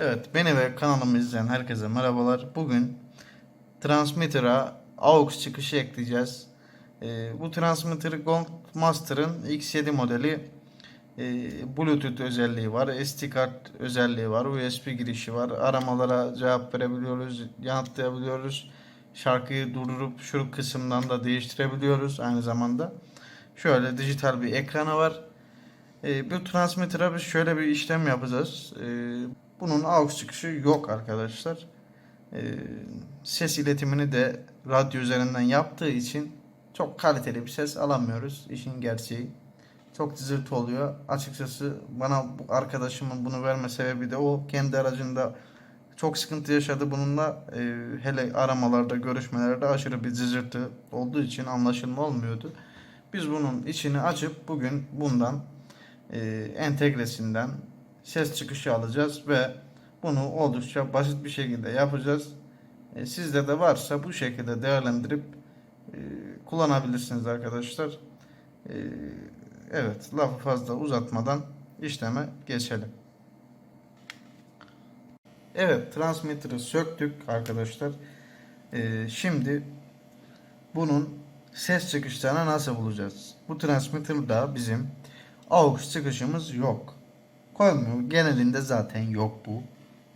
Evet, beni ve kanalımı izleyen herkese merhabalar. Bugün transmitter'a AUX çıkışı ekleyeceğiz. Ee, bu transmitter Gong Master'ın X7 modeli. Ee, Bluetooth özelliği var, SD kart özelliği var, USB girişi var. Aramalara cevap verebiliyoruz, yanıtlayabiliyoruz. Şarkıyı durdurup şu kısımdan da değiştirebiliyoruz aynı zamanda. Şöyle dijital bir ekranı var. E, bu transmitter'a biz şöyle bir işlem yapacağız. E, bunun AUX çıkışı yok arkadaşlar. E, ses iletimini de radyo üzerinden yaptığı için çok kaliteli bir ses alamıyoruz. İşin gerçeği. Çok cızırtı oluyor. Açıkçası bana arkadaşımın bunu verme sebebi de o. Kendi aracında çok sıkıntı yaşadı bununla. E, hele aramalarda, görüşmelerde aşırı bir cızırtı olduğu için anlaşılma olmuyordu. Biz bunun içini açıp bugün bundan e, entegresinden ses çıkışı alacağız ve bunu oldukça basit bir şekilde yapacağız. E, sizde de varsa bu şekilde değerlendirip e, kullanabilirsiniz arkadaşlar. E, evet lafı fazla uzatmadan işleme geçelim. Evet transmitter'ı söktük arkadaşlar. E, şimdi bunun ses çıkışlarını nasıl bulacağız? Bu transmitter'da bizim AUX çıkışımız yok. Koymuyor. Genelinde zaten yok bu.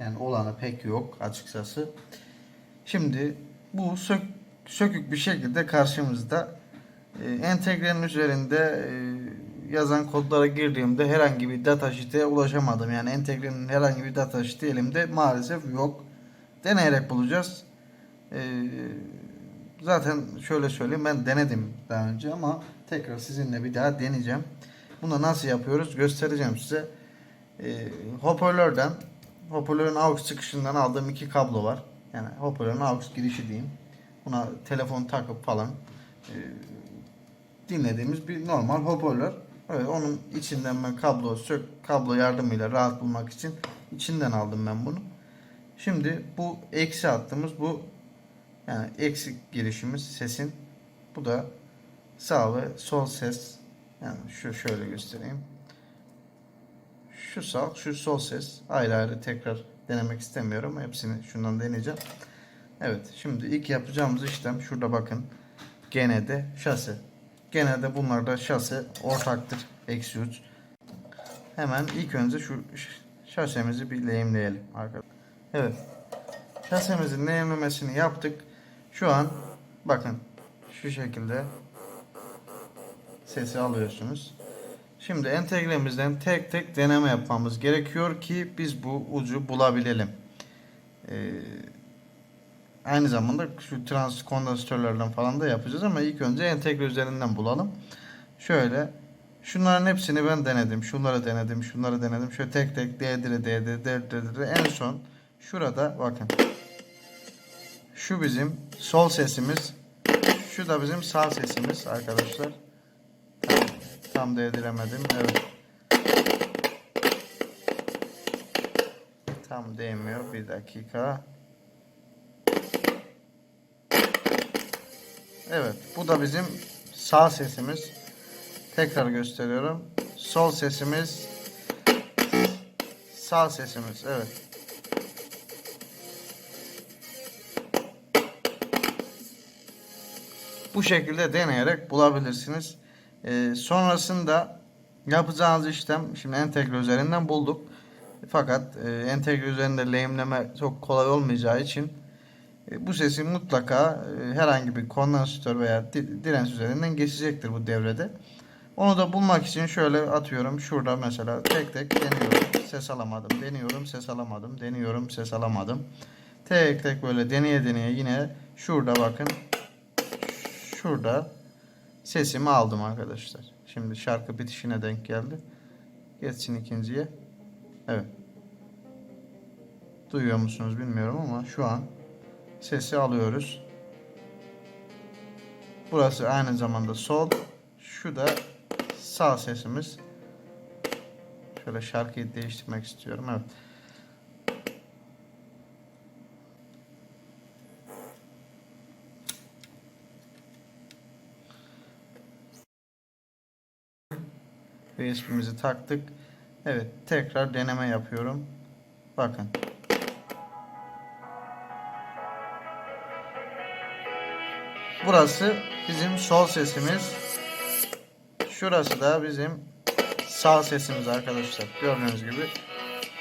Yani olanı pek yok açıkçası. Şimdi bu sök, sökük bir şekilde karşımızda e, entegrenin üzerinde e, yazan kodlara girdiğimde herhangi bir datasheet'e ulaşamadım. Yani entegrenin herhangi bir datasheet'i elimde maalesef yok. Deneyerek bulacağız. E, zaten şöyle söyleyeyim ben denedim daha önce ama tekrar sizinle bir daha deneyeceğim. Bunu nasıl yapıyoruz göstereceğim size. E, hoparlörden hoparlörün aux çıkışından aldığım iki kablo var. Yani hoparlörün aux girişi diyeyim. Buna telefon takıp falan e, dinlediğimiz bir normal hoparlör. Evet onun içinden ben kablo sök kablo yardımıyla rahat bulmak için içinden aldım ben bunu. Şimdi bu eksi attığımız bu yani eksik girişimiz sesin. Bu da sağ ve sol ses. Yani şu şöyle göstereyim. Şu sağ, şu sol ses. Ayrı ayrı tekrar denemek istemiyorum. Hepsini şundan deneyeceğim. Evet, şimdi ilk yapacağımız işlem şurada bakın. Genede şase. Genelde bunlarda şase ortaktır. Eksi 3. Hemen ilk önce şu şasemizi bir lehimleyelim arkadaşlar. Evet. Şasemizin lehimlemesini yaptık. Şu an bakın şu şekilde sesi alıyorsunuz. Şimdi entegremizden tek tek deneme yapmamız gerekiyor ki biz bu ucu bulabilelim. Ee, aynı zamanda şu trans kondansatörlerden falan da yapacağız ama ilk önce entegre üzerinden bulalım. Şöyle şunların hepsini ben denedim. Şunları denedim, şunları denedim. Şöyle tek tek değdire değdire değdire en son şurada bakın. Şu bizim sol sesimiz. Şu da bizim sağ sesimiz arkadaşlar. Tam değdiremedim. Evet. Tam değmiyor. Bir dakika. Evet. Bu da bizim sağ sesimiz. Tekrar gösteriyorum. Sol sesimiz. Sağ sesimiz. Evet. Bu şekilde deneyerek bulabilirsiniz. Ee, sonrasında yapacağınız işlem şimdi entegre üzerinden bulduk. Fakat e, entegre üzerinde lehimleme çok kolay olmayacağı için e, bu sesi mutlaka e, herhangi bir kondansatör veya di, direnç üzerinden geçecektir bu devrede. Onu da bulmak için şöyle atıyorum. Şurada mesela tek tek deniyorum. Ses alamadım. Deniyorum. Ses alamadım. Deniyorum. Ses alamadım. Tek tek böyle deneye deneye yine şurada bakın. Şurada sesimi aldım arkadaşlar. Şimdi şarkı bitişine denk geldi. Geçsin ikinciye. Evet. Duyuyor musunuz bilmiyorum ama şu an sesi alıyoruz. Burası aynı zamanda sol. Şu da sağ sesimiz. Şöyle şarkıyı değiştirmek istiyorum. Evet. USB'mizi taktık. Evet tekrar deneme yapıyorum. Bakın. Burası bizim sol sesimiz. Şurası da bizim sağ sesimiz arkadaşlar. Gördüğünüz gibi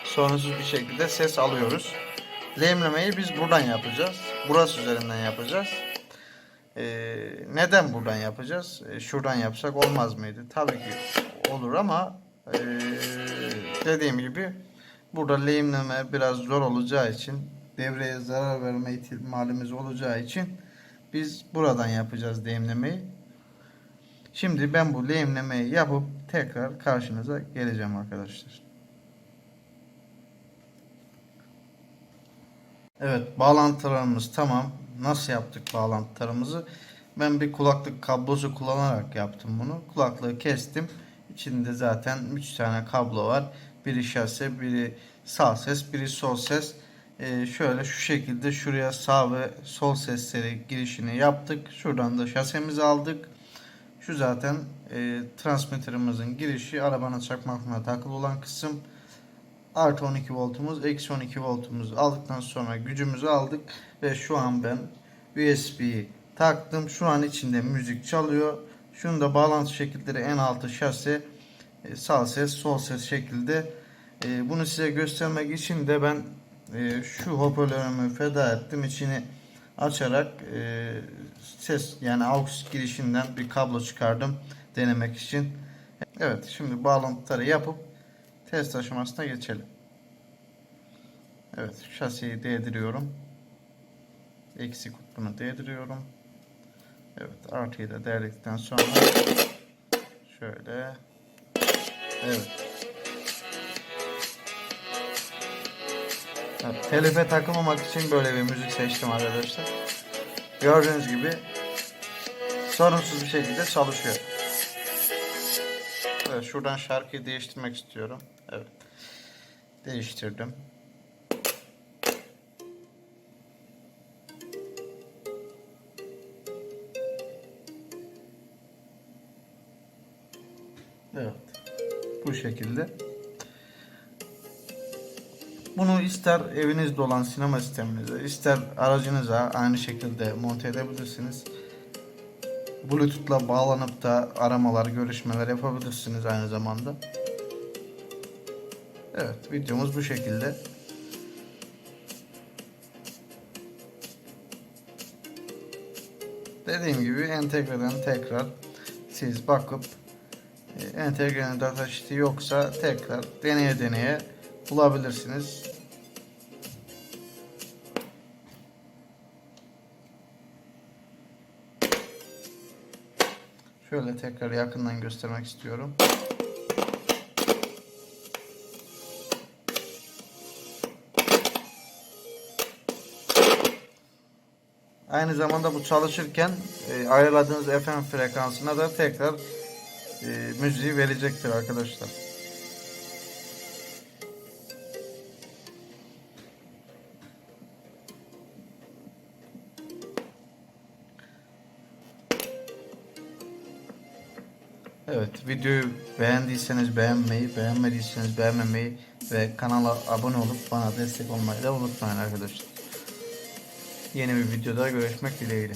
sorunsuz bir şekilde ses alıyoruz. Lemlemeyi biz buradan yapacağız. Burası üzerinden yapacağız. Ee, neden buradan yapacağız? Ee, şuradan yapsak olmaz mıydı? Tabii ki olur ama ee, dediğim gibi burada lehimleme biraz zor olacağı için devreye zarar verme ihtimalimiz olacağı için biz buradan yapacağız lehimlemeyi. Şimdi ben bu lehimlemeyi yapıp tekrar karşınıza geleceğim arkadaşlar. Evet bağlantılarımız tamam. Nasıl yaptık bağlantılarımızı? Ben bir kulaklık kablosu kullanarak yaptım bunu. Kulaklığı kestim. İçinde zaten 3 tane kablo var. Biri şase, biri sağ ses, biri sol ses. Ee, şöyle şu şekilde şuraya sağ ve sol sesleri girişini yaptık. Şuradan da şasemizi aldık. Şu zaten e, transmitterımızın girişi arabanın çakmakla takılı olan kısım. Artı 12 voltumuz, eksi 12 voltumuzu aldıktan sonra gücümüzü aldık ve şu an ben USB'yi taktım. Şu an içinde müzik çalıyor. Şunu da bağlantı şekilleri en altı şase, sağ ses, sol ses şekilde. E, bunu size göstermek için de ben e, şu hoparlörümü feda ettim. İçini açarak e, ses yani aux girişinden bir kablo çıkardım denemek için. Evet şimdi bağlantıları yapıp test aşamasına geçelim. Evet şasiyi değdiriyorum. Eksi kutbunu değdiriyorum. Evet artıyı da değdikten sonra şöyle evet. evet telife takılmamak için böyle bir müzik seçtim arkadaşlar. Gördüğünüz gibi sorunsuz bir şekilde çalışıyor. Evet, şuradan şarkıyı değiştirmek istiyorum. Evet. Değiştirdim. Şekilde. Bunu ister evinizde olan sinema sisteminize, ister aracınıza aynı şekilde monte edebilirsiniz. Bluetooth'la bağlanıp da aramalar, görüşmeler yapabilirsiniz aynı zamanda. Evet, videomuz bu şekilde. Dediğim gibi entegreden tekrar siz bakıp e, entegrenin data sheet'i yoksa tekrar deneye deneye bulabilirsiniz. Şöyle tekrar yakından göstermek istiyorum. Aynı zamanda bu çalışırken e, ayarladığınız FM frekansına da tekrar e, müziği verecektir arkadaşlar. Evet, videoyu beğendiyseniz beğenmeyi, beğenmediyseniz beğenmemeyi ve kanala abone olup bana destek olmayı da unutmayın arkadaşlar. Yeni bir videoda görüşmek dileğiyle.